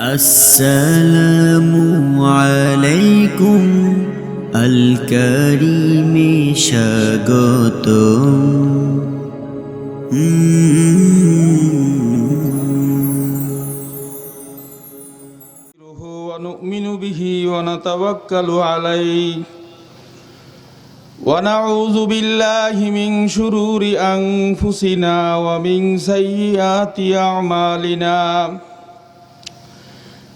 السلام عليكم الكريم شاغوتم ونؤمن به ونتوكل عليه ونعوذ بالله من شرور أنفسنا ومن سيئات أعمالنا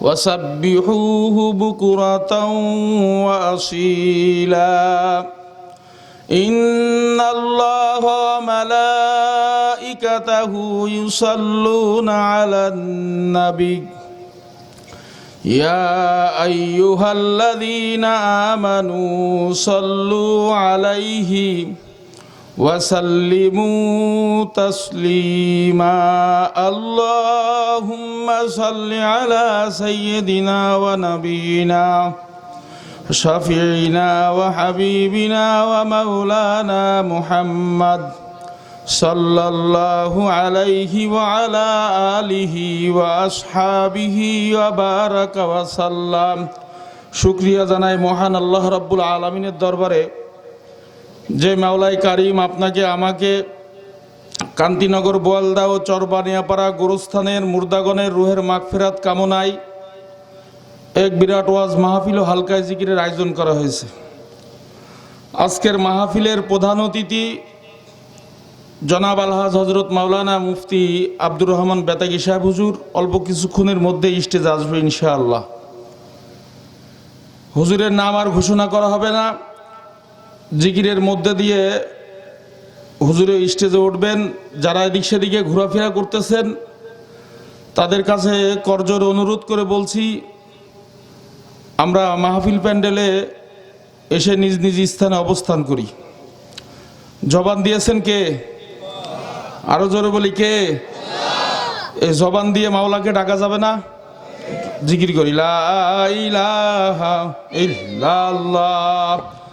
وسبحوه بكرة وأصيلا إن الله وملائكته يصلون على النبي يا أيها الذين آمنوا صلوا عليه وسلموا تسليما اللهم صل على سيدنا ونبينا شفيعنا وحبيبنا ومولانا محمد صلى الله عليه وعلى آله وأصحابه وبارك وسلم শুক্রিয়া জানাই মহান আল্লাহ রাব্বুল আলমিনের দরবারে যে মাওলাই কারিম আপনাকে, আমাকে কান্তিনগর, বোয়ালদা ও চরবানিয়াপাড়া গোরস্থানের মুর্দাগণের রুহের মাগফেরাত কামনায় এক বিরাট ওয়াজ মাহফিল ও হালকায় জিকিরের আয়োজন করা হয়েছে। আজকের মাহফিলের প্রধান অতিথি জনাব আলহাজ হজরত মাওলানা মুফতি আব্দুর রহমান বেতাগি সাহেব হুজুর। অল্প কিছুক্ষণের মধ্যে স্টেজ আসবে ইনশাআল্লাহ। হুজুরের নাম আর ঘোষণা করা হবে না। জিকিরের মধ্যে দিয়ে হুজুরে স্টেজে উঠবেন, যারা এদিক সেদিকে ঘোরাফেরা করতেছেন, তাদের কাছে করজোর অনুরোধ করে বলছি, আমরা মাহফিল প্যান্ডেলে এসে নিজ নিজ স্থানে অবস্থান করি। জবান দিয়েছেন কে? আরও জোরে বলি কে? এই জবান দিয়ে মাওলাকে ডাকা যাবে না? জিকির করি, লা ইলাহা ইল্লাল্লাহ।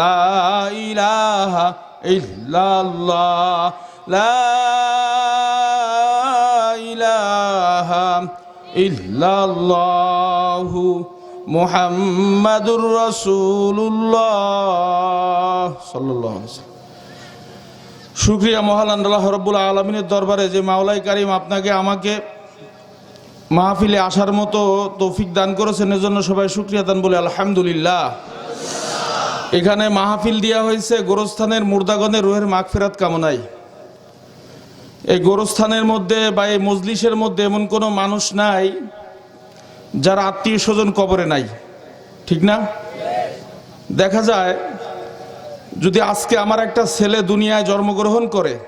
লা ইলাহা ইল্লাল্লাহ। লা ইলাহা ইল্লাল্লাহু মুহাম্মাদুর রাসূলুল্লাহ। সাল্লাল্লাহু আলাইহি ওয়াসাল্লাম শুক্রিয়া মহান আল্লাহ রব্বুল আলমিনের দরবারে যে মাওলাই কারিম আপনাকে, আমাকে মাহফিলে আসার মতো তৌফিক দান করেছেন, এজন্য সবাই শুক্রিয়া দান বলে আলহামদুলিল্লাহ। এখানে মাহফিল দেওয়া হয়েছে গোরস্থানের মুর্দাগনের রোহের মাগফেরাত কামনায়। এই গোরস্থানের মধ্যে বা এই মজলিসের মধ্যে এমন কোনো মানুষ নাই যার আত্মীয় স্বজন কবরে নাই। ঠিক না? দেখা যায়, যদি আজকে আমার একটা ছেলে দুনিয়ায় জন্মগ্রহণ করে,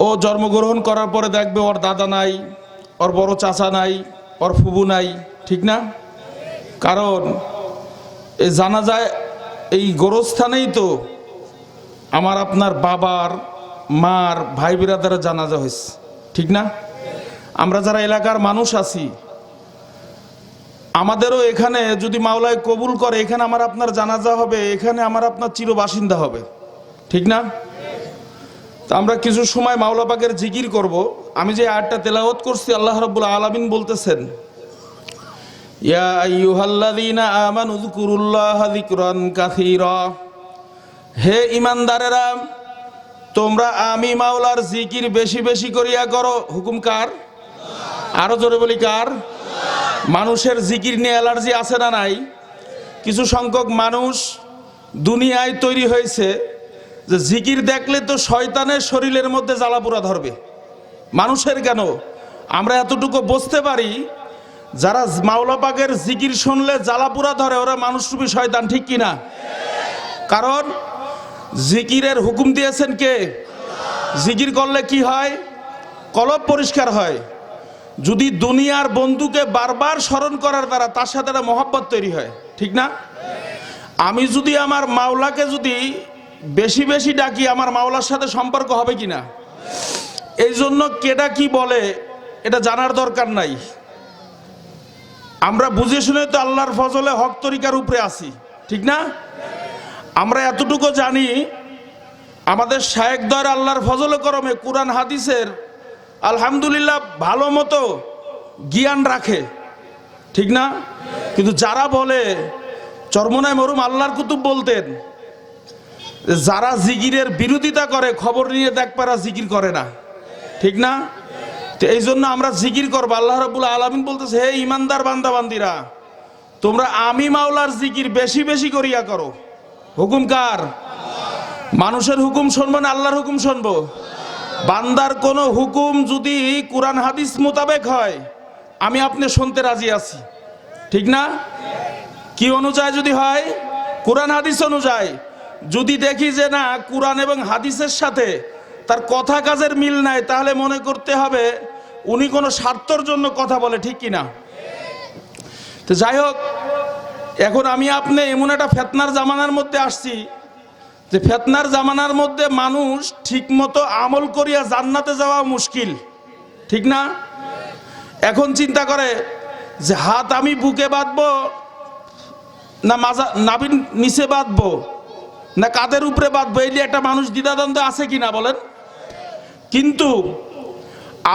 ও জন্মগ্রহণ করার পরে দেখবে ওর দাদা নাই, ওর বড় চাচা নাই, ওর ফুবু নাই। ঠিক না? কারণ এ জানা যায় এই গোরস্থানেই তো আমার আপনার বাবার, মার, ভাই বিরাদারের জানাজা হয়েছে। ঠিক না? আমরা যারা এলাকার মানুষ আছি, আমাদেরও এখানে যদি মাওলায় কবুল করে, এখানে আমার আপনার জানাজা হবে, এখানে আমার আপনার চিরবাসিন্দা হবে। ঠিক না? তো আমরা কিছু সময় মাওলা পাকের জিকির করব। আমি যে আয়াতটা তেলাওয়াত করছি, আল্লাহ রাব্বুল আলামিন বলতেছেন ইয়া আইয়ুহাল্লাযীনা আমানু যকুরুল্লাহা যিকরান কাসীরা। হে ইমানদারেরা তোমরা আমি মাওলার জিকির বেশি বেশি করিয়া করো। হুকুম কার? আরও জোরে বলি কার? মানুষের জিকির নিয়ে অ্যালার্জি আছে না নাই? কিছু সংখ্যক মানুষ দুনিয়ায় তৈরি হয়েছে যে জিকির দেখলে তো শয়তানের শরীরের মধ্যে জ্বালাপোড়া ধরবে। মানুষের কেন? আমরা এতটুকু বুঝতে পারি যারা মাওলা পাকের জিকির শুনলে জ্বালাপুরা ধরে, ওরা মানুষ মানুষরূপী শয়তান, ঠিক কিনা? কারণ জিকিরের হুকুম দিয়েছেন কে? জিকির করলে কি হয়? কলব পরিষ্কার হয়। যদি দুনিয়ার বন্ধুকে বারবার স্মরণ করার দ্বারা তার সাথে একটা মহব্বত তৈরি হয়, ঠিক না? আমি যদি আমার মাওলাকে যদি বেশি বেশি ডাকি, আমার মাওলার সাথে সম্পর্ক হবে কি না এই জন্য কেটা কি বলে, এটা জানার দরকার নাই। আমরা বুঝে শুনে তো আল্লাহর ফজলে হক তরিকার উপরে আছি। ঠিক না? আমরা এতটুকু জানি, আমাদের শায়েক দর আল্লাহর ফজল করমে কোরআন, হাদিসের আলহামদুলিল্লাহ ভালো মতো জ্ঞান রাখে। ঠিক না? কিন্তু যারা বলে, চর্মনায় মরুম আল্লাহর কুতুব বলতেন, যারা জিকিরের বিরোধিতা করে, খবর নিয়ে দেখ পারা জিকির করে না। ঠিক না? তো এই জন্য আমরা জিকির করব। আল্লাহ রাবুল আলমিন বলতেছে, হে ইমানদার বান্দা বান্দিরা তোমরা আমি মাওলার জিকির বেশি বেশি করিয়া করো। হুকুম কার? মানুষের হুকুম শুনব না আল্লাহর হুকুম শুনব? বান্দার কোনো হুকুম যদি কোরআন হাদিস মোতাবেক হয়, আমি আপনি শুনতে রাজি আছি। ঠিক না? কি অনুযায়ী যদি হয়? কোরআন হাদিস অনুযায়ী। যদি দেখি যে না, কোরআন এবং হাদিসের সাথে তার কথা কাজের মিল নাই, তাহলে মনে করতে হবে উনি কোনো স্বার্থর জন্য কথা বলে, ঠিক কি না? তো যাই হোক, এখন আমি আপনি এমন একটা ফেতনার জামানার মধ্যে আসছি যে ফেতনার জামানার মধ্যে মানুষ ঠিকমতো আমল করিয়া জান্নাতে যাওয়া মুশকিল, ঠিক না? এখন চিন্তা করে যে হাত আমি বুকে বাঁধবো না মাজা নাবিন নিচে বাঁধবো না কাদের উপরে বাঁধবো? এই একটা মানুষ দ্বিধাদ্বন্দ্ব আছে কি না বলেন? কিন্তু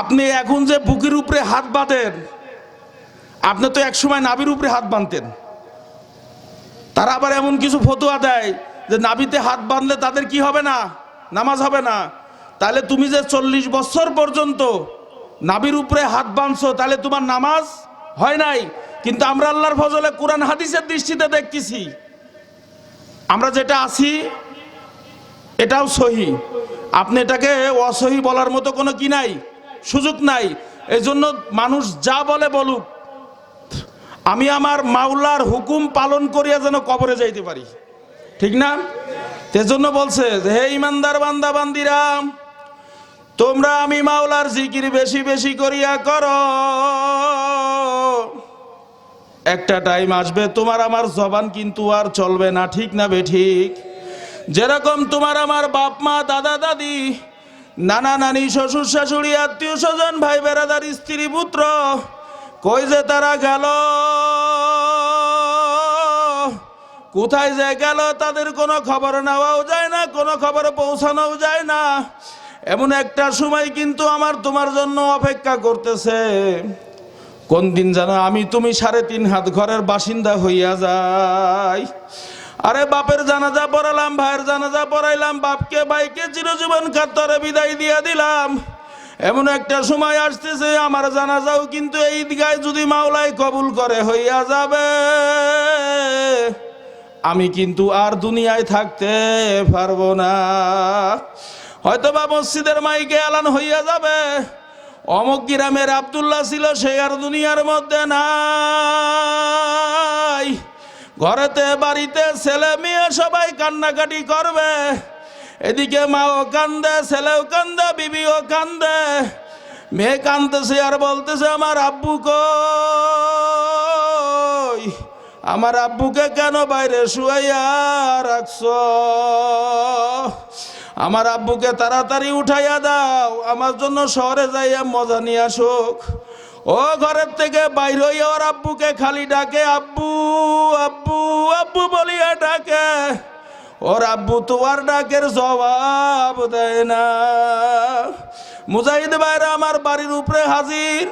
আপনি এখন যে বুকের উপরে হাত বাঁধেন, আপনি তো একসময় নাবির উপরে হাত বাঁধতেন। তারা আবার এমন কিছু ফতোয়া দেয় যে নাবিতে হাত বাঁধলে তাদের কি হবে না, নামাজ হবে না। তাহলে তুমি যে চল্লিশ বছর পর্যন্ত নাবির উপরে হাত বাঁধছো, তাহলে তোমার নামাজ হয় নাই। কিন্তু আমরা আল্লাহর ফজলে কোরআন হাদিসের দৃষ্টিতে দেখতেছি। আমরা যেটা আছি, এটাও সহি। আপনি এটাকে অসহি বলার মতো কোনো কি নাই? সুযোগ নাই। এই জন্য মানুষ যা বলে বলুক। আমি আমার মাওলার হুকুম পালন করিয়া যেন কবরে যাইতে পারি। ঠিক না? তেজন্য বলছে হে ইমানদার বান্দা বান্দিরা তোমরা আমি মাওলার জিকির বেশি বেশি করিয়া করো। একটা টাইম আসবে, তোমার আমার জবান কিন্তু আর চলবে না। ঠিক না বে ঠিক? যেরকম তোমার আমার বাপ, মা, দাদা, দাদি, নানা, নানি, শ্বশুর, শাশুড়ি, আত্মীয় স্বজন, ভাই, বেড়াদার, স্ত্রী, পুত্র, কই যে তারা গেল? কোথায় যে গেল তাদের কোনো খবর নেওয়াও যায় না, কোনো খবর পৌঁছানোও যায় না। এমন একটা সময় কিন্তু আমার তোমার জন্য অপেক্ষা করতেছে। কোন দিন যেন আমি তুমি সাড়ে তিন হাত ঘরের বাসিন্দা হইয়া যাই। আরে বাপের জানাজা পড়ালাম, ভাইয়ের জানাজা পড়াইলাম, বাপকে, ভাইকে চিরজীবন কাতরে বিদায় দিয়া দিলাম। এমন একটা সময় আসতেছে, আমার জানাজাও কিন্তু এই ঈদগায় যদি মাওলাই কবুল করে হইয়া যাবে। আমি কিন্তু আর দুনিয়ায় থাকতে পারব না। হয়তো বা মসজিদের মাইকে এলান হইয়া যাবে। অমক গ্রামের আবদুল্লাহ ছিল, সে আর দুনিয়ার মধ্যে নাই। ঘরেতে, বাড়িতে ছেলে মেয়ে সবাই কান্নাকাটি করবে। এদিকে মাও কান্দে, ছেলেও কান্দে, বিবিও কান্দে। মেয়ে কান্দতেছে আর বলতেছে, আমার আব্বু কই? আমার আব্বুকে কেন বাইরে শুয়াইয়া রাখছ? আমার আব্বুকে তাড়াতাড়ি উঠাইয়া দাও। আমার জন্য শহরে যাইয়া মজা নিয়ে আসুক। ও ঘরের থেকে বাইর হইয়া ওর আব্বুকে খালি ডাকে, আব্বু আব্বু আব্বু বলিয়া ডাকে। ওর আব্বু তোমার ডাকের জবাব দেয় না। মুজাহিদ ভাইরা আমার বাড়ির উপরে হাজির।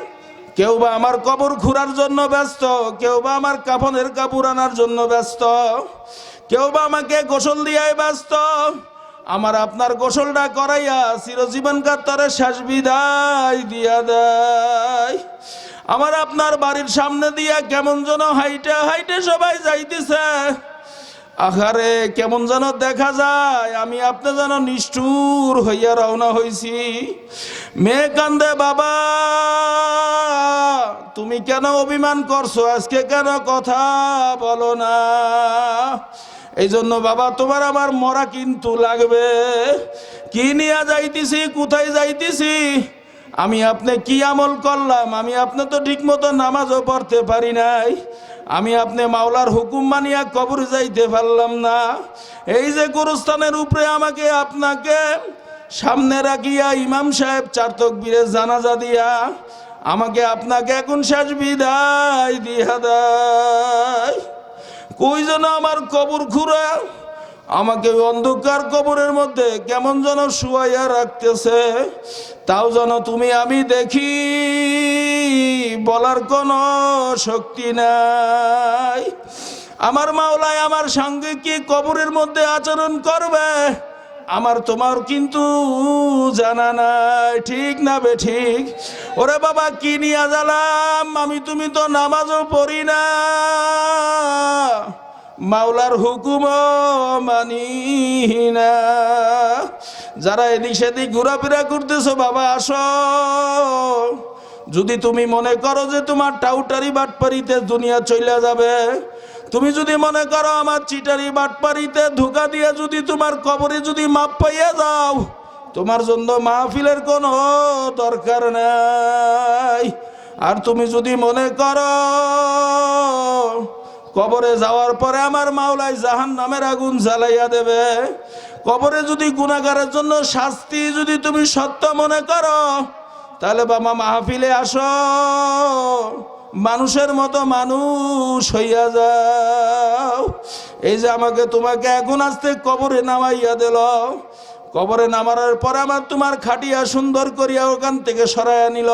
কেউ বা আমার কবর খুঁড়ার জন্য ব্যস্ত, কেউ বা আমার কাফনের কাপড় আনার জন্য ব্যস্ত, কেউ বা আমাকে গোসল দিয়াই ব্যস্ত। আমার আপনার গোসলটা করাইয়া চিরজীবন কাত্তারে শেষ বিদায় দিয়া দেয়। আমার আপনার বাড়ির সামনে দিয়া কেমন যেন হাইটে হাইটে সবাই যাইতেছে। আহারে, কেমন যেন দেখা যায়, আমি আপনি যেন নিষ্ঠুর হইয়া রওনা হইছি। মেয়ে কান্দে, বাবা, তুমি কেন অভিমান করছ? আজকে কেন কথা বলো না? এই জন্য বাবা, তোমার আমার মরা কিন্তু লাগবে। কি নিয়ে যাইতেছি, কোথায় যাইতেছি? আমি আপনি কি আমল করলাম? আমি আপনি তো ঠিক মতো নামাজও পড়তে পারি নাই। আমি আপনি মাওলার হুকুম মানিয়া কবর যাইতে পারলাম না। এই যে গুরুস্থানের উপরে আমাকে আপনাকে সামনে রাখিয়া ইমাম সাহেব চার তকবীরে জানাজা দিয়া আমাকে আপনাকে এখন শেষ বিদায় দিয়া দেয়। কই যেন আমার কবর খুঁড়া আমাকে অন্ধকার কবরের মধ্যে কেমন যেন শুয়াইয়া রাখতেছে, তাও যেন তুমি আমি দেখি, বলার কোনো শক্তি নাই। আমার মাওলায় আমার সঙ্গে কি কবরের মধ্যে আচরণ করবে? আমার তোমার কিন্তু জানা নাই। ঠিক না বে ঠিক? ওরে বাবা, কি নিয়ে জ্বালাম? আমি তুমি তো নামাজও পড়ি না। মাওলার হুকুম মানি না। যারা এদিক সেদিক ঘোরাফেরা করতেছো, বাবা, আসো। যদি তুমি মনে করো যে তোমার টাউটারি বাটপারিতে দুনিয়া চলে যাবে তুমি যদি মনে করো আমার চিটারি বাটপারিতে ধোকা দিয়ে যদি তোমার কবরে যদি মাপ পাইয়া যাও, তোমার জন্য মাহফিলের কোনো দরকার নাই। আর তুমি যদি মনে করো কবরে যাওয়ার পরে আমার মাওলাই জাহান নামের আগুন জ্বালাইয়া দেবে, কবরে যদি গুণাগারের জন্য শাস্তি যদি তুমি সত্য মনে করো, তাহলে বাবা মাহফিলে আসো। মানুষের মতো মানুষ হইয়া যাও। এই যে আমাকে তোমাকে এখন আসতে কবরে নামাইয়া দিল। কবরে নামার পরে আমার তোমার খাটিয়া সুন্দর করিয়া ওখান থেকে সরাইয়া নিল।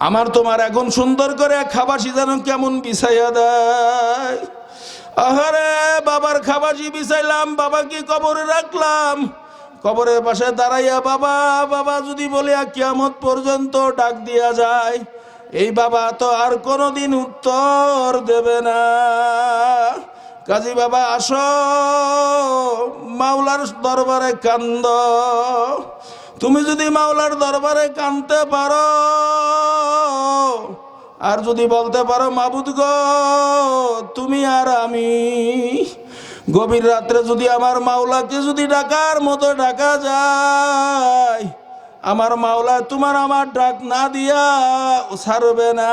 আমার তোমার এখন সুন্দর করে খাবাসি যেন কেমন বিছাইয়া দেয়। আহারে, বাবার খাবাসি বিছাইলাম বাবা কি কবরে রাখলাম। কবরের পাশে দাঁড়াইয়া বাবা বাবা যদি বলে কিয়ামত পর্যন্ত ডাক দিয়া যায় এই বাবা তো আর কোনোদিন উত্তর দেবে না। কাজী বাবা, আসো। মাওলার দরবারে কান্দ। তুমি যদি মাওলার দরবারে কানতে পারো, আর যদি বলতে পারো, মাবুদ গো, তুমি আর আমি গভীর রাত্রে যদি আমার মাওলাকে যদি ডাকার মতো ডাকা যায় আমার মাওলা, তোমার আমার ডাক না দিয়া ছাড়বে না।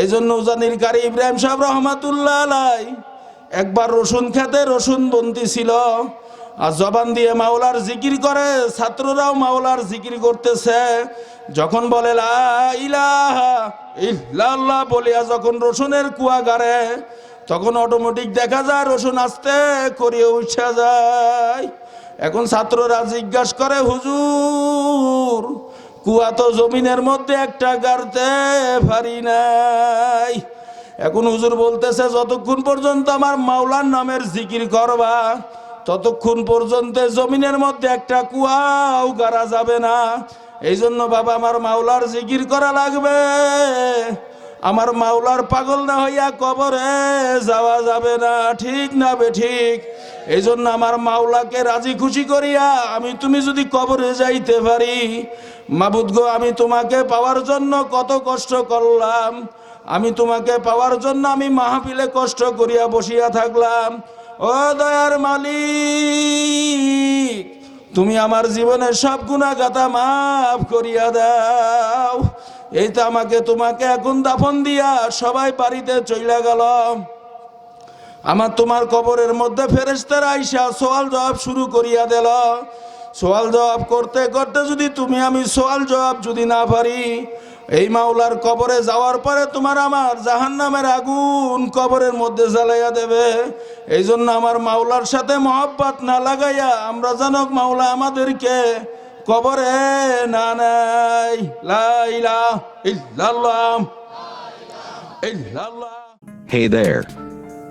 এই জন্য উজানির কারি ইব্রাহিম সাহেব রহমাতুল্লাহ একবার রসুন খেতে রসুন বন্তি ছিল। আর জবান দিয়ে মাওলার জিকির করে, ছাত্ররাও মাওলার জিকির করতেছে। যখন বলে ইল্লাল্লাহ বলিয়া যখন রসুনের কুয়া গাড়ে, তখন অটোমেটিক দেখা যায়, রসুন আস্তে করিয়ে উঠা যায়। এখন ছাত্ররা জিজ্ঞাসা করে, হুজুর, কুয়া তো জমিনের মধ্যে একটা গাড়তে পারি নাই। এখন হুজুর বলতেছে, যতক্ষণ পর্যন্ত আমার মাওলার নামের জিকির করবা, ততক্ষণ পর্যন্ত জমিনের মধ্যে একটা কুয়াও গাড়া যাবে না। এই জন্য বাবা, আমার মাওলার জিকির করা লাগবে। আমার মাওলার পাগল না হইয়া কবরে যাওয়া যাবে না। ঠিক না বে ঠিক। এই জন্য আমার মাওলাকে রাজি খুশি করিয়া আমি তুমি যদি কবরে যাইতে পারি, মাবুদ গো, আমি তোমাকে পাওয়ার জন্য কত কষ্ট করলাম। আমি তোমাকে পাওয়ার জন্য আমি মাহফিলে কষ্ট করিয়া বসিয়া থাকলাম। ও দয়ার মালিক, তুমি আমার জীবনের সব গুণাগাতা মাফ করিয়া দাও। এই তো আমাকে তোমাকে এখন দাফন দিয়া সবাই বাড়িতে চইলা গেল আমার তোমার কবরের মধ্যে ফেরেস্তার আইসা সোয়াল জবাব শুরু করিয়া দিল। সোয়াল জবাব করতে করতে যদি তুমি আমি সোয়াল জবাব যদি না পারি, এই মাওলার কবরে যাওয়ার পরে তোমার আমার জাহান্নামের আগুন কবরের মধ্যে জ্বালাইয়া দেবে। এই জন্য আমার মাওলার সাথে মহব্বত না লাগাইয়া আমরা জানক মাওলা আমাদেরকে কবরে না নাই লাইলা ইল্লাল্লাহ। ইল্লাল্লাহ। Hey there.